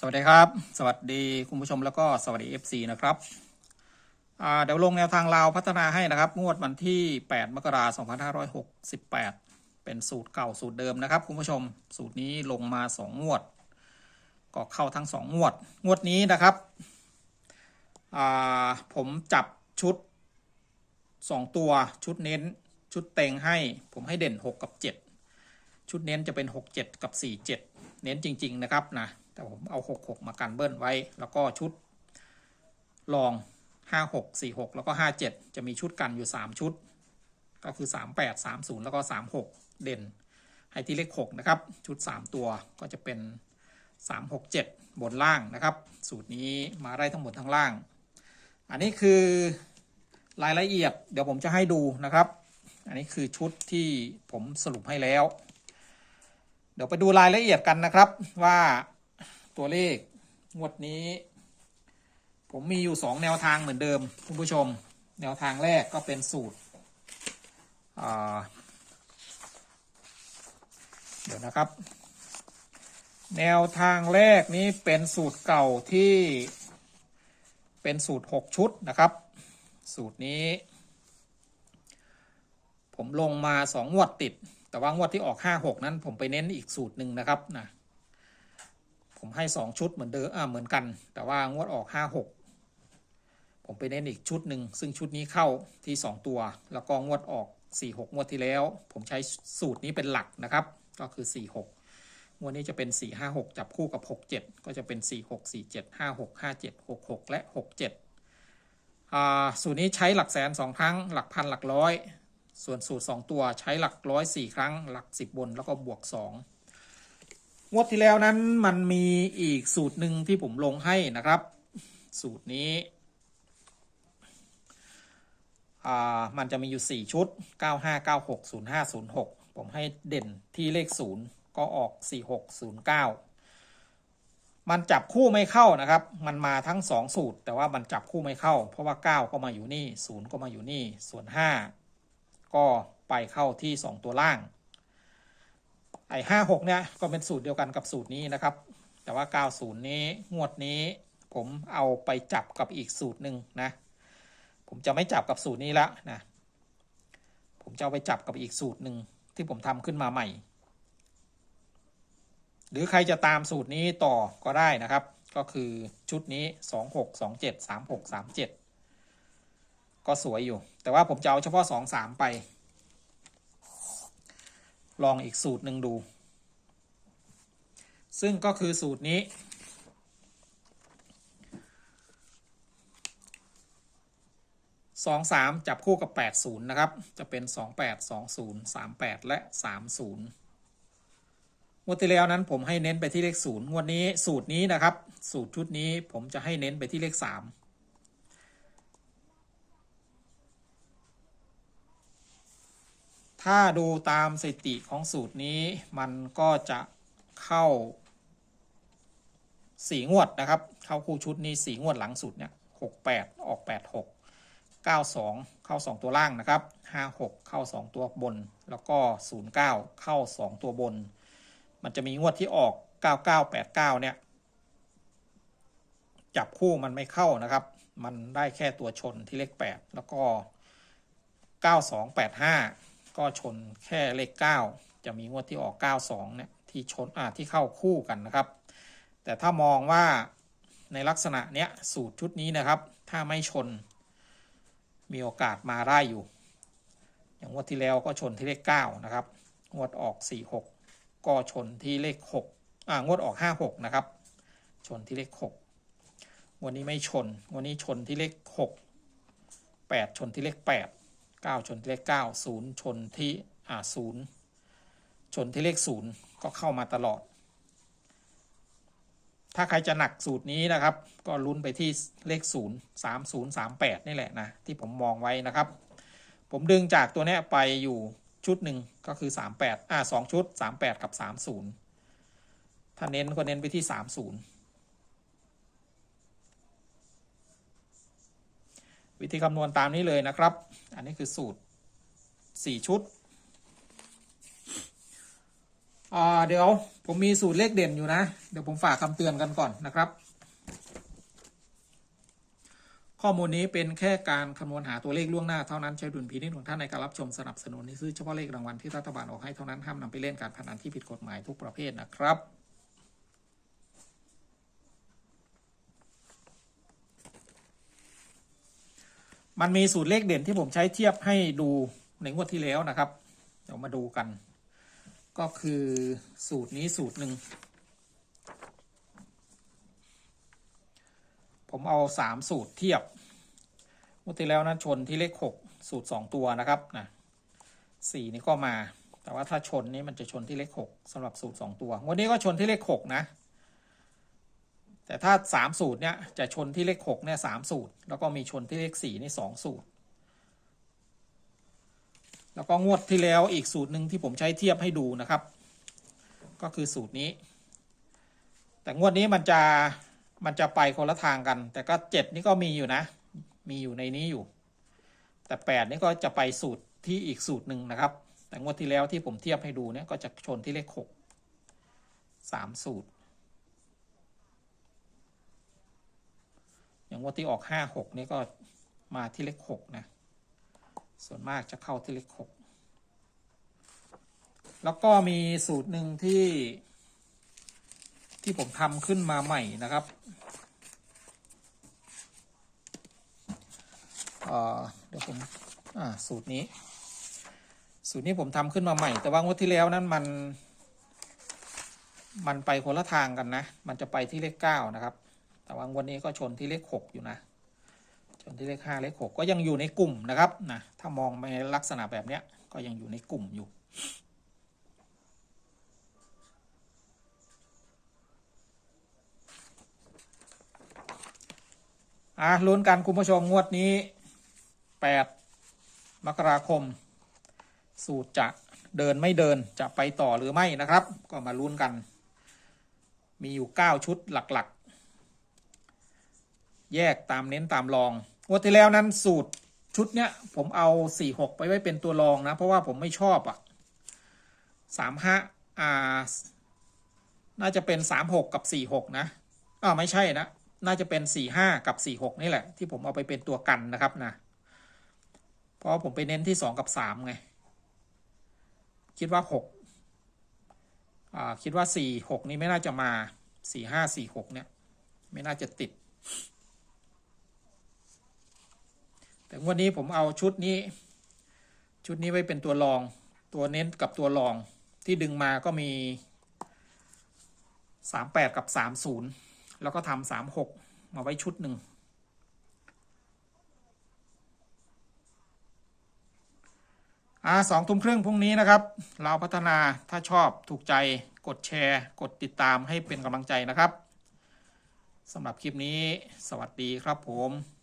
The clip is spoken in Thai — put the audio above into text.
สวัสดีครับ สวัสดีคุณผู้ชมแล้วก็สวัสดี FC นะครับเดี๋ยวลงแนวทางลาวพัฒนาให้นะครับ งวดวันที่ 8 มกราคม2568 เป็นสูตรเก่าสูตรเดิมนะครับ คุณผู้ชมสูตรนี้ลงมา 2 งวด ก็เข้าทั้ง 2 งวด งวดนี้นะครับ ผมจับชุด 2 ตัวชุดเน้นชุดเต็งให้ ผมให้เด่น 6 กับ 7 ชุดเน้นจะเป็น 6 7 กับ 4 7 เน้นจริง ๆ นะครับนะ แต่ผมเอา 6 6 มากันเบิ้ลไว้ แล้วก็ชุดรอง 5 6 4 6 แล้วก็ 5 7 จะมีชุดกันอยู่ 3 ชุด ก็คือ 3 8 3 0 แล้วก็ 3 6 เด่น ให้ที่เลข 6 นะครับ ชุด 3 ตัวก็จะเป็น 3 6 7 บนล่างนะครับ สูตรนี้มาได้ทั้งหมดทั้งล่าง อันนี้คือรายละเอียดเดี๋ยวผมจะให้ดูนะครับ อันนี้คือชุดที่ผมสรุปให้แล้ว เดี๋ยวไปดูรายละเอียดกันนะครับว่าตัวเลขงวดนี้ ผมมีอยู่ 2 แนวทางเหมือนเดิมคุณผู้ชม แนวทางแรกก็เป็นสูตรเดี๋ยวนะครับ แนวทางแรกนี้เป็นสูตรเก่าที่เป็นสูตร 6 ชุดนะครับ สูตรนี้ ผมลงมา 2 งวดติด แต่ว่างวดที่ออก 5 6 นั้นผมไปเน้นอีกสูตรหนึ่งนะครับนะผมให้ 2 ชุดเหมือนเดิมอ่าเหมือนกัน แต่ว่างวดออก 5 6 ผมไปเน้นอีกชุดหนึ่งซึ่งชุดนี้เข้าที่ 2 ตัว แล้วก็งวดออก 4 6 งวดที่แล้ว ผมใช้สูตรนี้เป็นหลักนะครับ ก็คือ 4 6 งวดนี้จะเป็น 4 5 6 จับคู่กับ 6 7 ก็จะเป็น 4 6 4 7 5 6 5 7 6 6 และ 6 7อ่าสูตรนี้ใช้หลักแสนสองครั้ง หลักพันหลักร้อย ส่วนสูตร 2 ตัวใช้หลักร้อยสี่ครั้ง หลัก 10 บนแล้วก็บวก 2 งวดที่แล้วนั้นมันมีอีกสูตรหนึ่งที่ผมลงให้นะครับ สูตรนี้มันจะมีอยู่ 4 ชุด 95 96 05 06 ผมให้เด่นที่เลข 0 ก็ออก 4609 มันจับคู่ไม่เข้านะครับ มันมาทั้ง 2 สูตร แต่ว่ามันจับคู่ไม่เข้า เพราะว่า 9 ก็มาอยู่นี่ 0 ก็มาอยู่นี่ ส่วน 5 ก็ไปเข้าที่ 2 ตัวล่าง ไอ้ห้าหกเนี่ยก็เป็นสูตรเดียวกันกับสูตรนี้นะครับ แต่ว่า 90 นี้งวดนี้ผมเอาไปจับกับอีกสูตรหนึ่งนะ ผมจะไม่จับกับสูตรนี้ละนะ ผมจะเอาไปจับกับอีกสูตรหนึ่งที่ผมทำขึ้นมาใหม่ หรือใครจะตามสูตรนี้ต่อก็ได้นะครับ ก็คือชุดนี้ 26 27 36 37 ก็สวยอยู่ แต่ว่าผมจะเอาเฉพาะ2 3ไป ลองอีกสูตรหนึ่งดู ซึ่งก็คือสูตรนี้ สองสามจับคู่กับแปดศูนย์นะครับ จะเป็นสองแปดสองศูนย์สามแปดและสามศูนย์งวดที่แล้วนั้นผมให้เน้นไปที่เลขศูนย์งวดนี้สูตรนี้นะครับ สูตรชุดนี้ผมจะให้เน้นไปที่เลขสาม ถ้าดูตามสถิติของสูตรนี้มันก็จะเข้าสี่งวดนะครับ เข้าคู่ชุดนี้สี่งวดหลังสุดเนี่ยหกแปดออกแปดหกเก้าสองเข้าสองตัวล่างนะครับห้าหกเข้าสองตัวบน แล้วก็ศูนย์เก้าเข้าสองตัวบน มันจะมีงวดที่ออกเก้าเก้าแปดเก้าเนี่ย จับคู่มันไม่เข้านะครับ มันได้แค่ตัวชนที่เลขแปดแล้วก็เก้าสองแปดห้า ก็ชนแค่เลข 9 จะมีงวดที่ออก 92เนี่ยที่ชนอ่าที่เข้าคู่กันนะครับ แต่ถ้ามองว่าในลักษณะเนี้ยสูตรชุดนี้นะครับ ถ้าไม่ชน มีโอกาสมาได้อยู่ อย่างงวดที่แล้วก็ชนที่เลข 9 นะครับ งวดออก 46 ก็ชนที่เลข6อ่างวดออก 56 นะครับ ชนที่เลข 6วดนี้ไม่ชนงวดนี้ชนที่เลข 6 8 ชนที่เลข 8 9 ชนที่เลข 9 0 ชนที่อ่า0ชนที่เลข 0 ก็เข้ามาตลอด ถ้าใครจะหนักสูตรนี้นะครับ ก็ลุ้นไปที่เลข 0 3 0 3 8 นี่แหละนะ ที่ผมมองไว้นะครับ ผมดึงจากตัวนี้ไปอยู่ชุดหนึ่งก็คือ 38อ่า2ชุด 38 กับ 30 ถ้าเน้นก็เน้นไปที่ 30 วิธีคำนวณตามนี้เลยนะครับ อันนี้คือสูตร 4 ชุด เดี๋ยวผมมีสูตรเลขเด่นอยู่นะ เดี๋ยวผมฝากคำเตือนกันก่อนนะครับ ข้อมูลนี้เป็นแค่การคำนวณหาตัวเลขล่วงหน้าเท่านั้นใช้ดุลพินิจของท่านในการรับชมสนับสนุนให้ซื้อเฉพาะเลขรางวัลที่รัฐบาลออกให้เท่านั้นห้ามนำไปเล่นการพนันที่ผิดกฎหมายทุกประเภทนะครับ มันมีสูตรเลขเด่นที่ผมใช้เทียบให้ดูในงวดที่แล้วนะครับ เดี๋ยวมาดูกัน ก็คือสูตรนี้สูตรหนึ่ง ผมเอาสามสูตรเทียบงวดที่แล้วนั้นชนที่เลขหกสูตรสองตัวนะครับนะสี่นี่ก็มา แต่ว่าถ้าชนนี่มันจะชนที่เลขหกสำหรับสูตรสองตัว งวันนี้ก็ชนที่เลขหกนะ แต่ถ้าสามสูตรเนี่ยจะชนที่เลขหกเนี่ยสามสูตร แล้วก็มีชนที่เลขสี่นี่สองสูตร แล้วก็งวดที่แล้วอีกสูตรหนึ่งที่ผมใช้เทียบให้ดูนะครับ ก็คือสูตรนี้ แต่งวดนี้มันจะมันจะไปคนละทางกัน แต่ก็เจ็ดนี่ก็มีอยู่นะ มีอยู่ในนี้อยู่ แต่แปดนี่ก็จะไปสูตรที่อีกสูตรหนึ่งนะครับ แต่งวดที่แล้วที่ผมเทียบให้ดูเนี่ยก็จะชนที่เลขหกสามสูตร อย่างง วดที่ออกห้าหกนี่ก็มาที่เลขหกนะ ส่วนมากจะเข้าที่เลขหกแล้วก็มีสูตรหนึ่งที่ที่ผมทำขึ้นมาใหม่นะครับเเดี๋ยวผมสูตรนี้ สูตรนี้ผมทำขึ้นมาใหม่ แต่ว่างวดที่แล้วนั้นมัน มันไปคนละทางกันนะ มันจะไปที่เลขเก้านะครับ แต่ว่างวันนี้ก็ชนที่เลขหกอยู่นะ ชนที่เลขห้าเลขหกก็ยังอยู่ในกลุ่มนะครับนะถ้ามองในลักษณะแบบเนี้ยก็ยังอยู่ในกลุ่มอยู่อะลุ้นกันคุณผู้ชมงวดนี้ 8 มกราคม สูตรจะเดินไม่เดินจะไปต่อหรือไม่นะครับ ก็มาลุ้นกัน มีอยู่ 9 ชุดหลักๆ แยกตามเน้นตามรองงวดที่แล้วนั้นสูตรชุดเนี้ยผมเอา4 6ไปไว้เป็นตัวรองนะ เพราะว่าผมไม่ชอบอะสามห้าอ่า น่าจะเป็น3 6กับ4 6นะอ้าไม่ใช่นะ น่าจะเป็น4 5กับ4 6นี่แหละ ที่ผมเอาไปเป็นตัวกันนะครับนะ เพราะผมไปเน้นที่2กับ3ไง คิดว่า6อ่า คิดว่า4 6นี้ไม่น่าจะมา4 5 4 6เนี่ย ไม่น่าจะติด แต่ งวันนี้ผมเอาชุดนี้ ชุดนี้ไว้เป็นตัวรอง ตัวเน้นกับตัวรองที่ดึงมาก็มี 38 กับ 30 แล้วก็ทำ36 มาไว้ชุดหนึ่งอ่าสองทุ่มครึ่งพรุ่งนี้นะครับ เราพัฒนาถ้าชอบถูกใจกดแชร์ กดติดตามให้เป็นกำลังใจนะครับสำหรับคลิปนี้ สวัสดีครับผม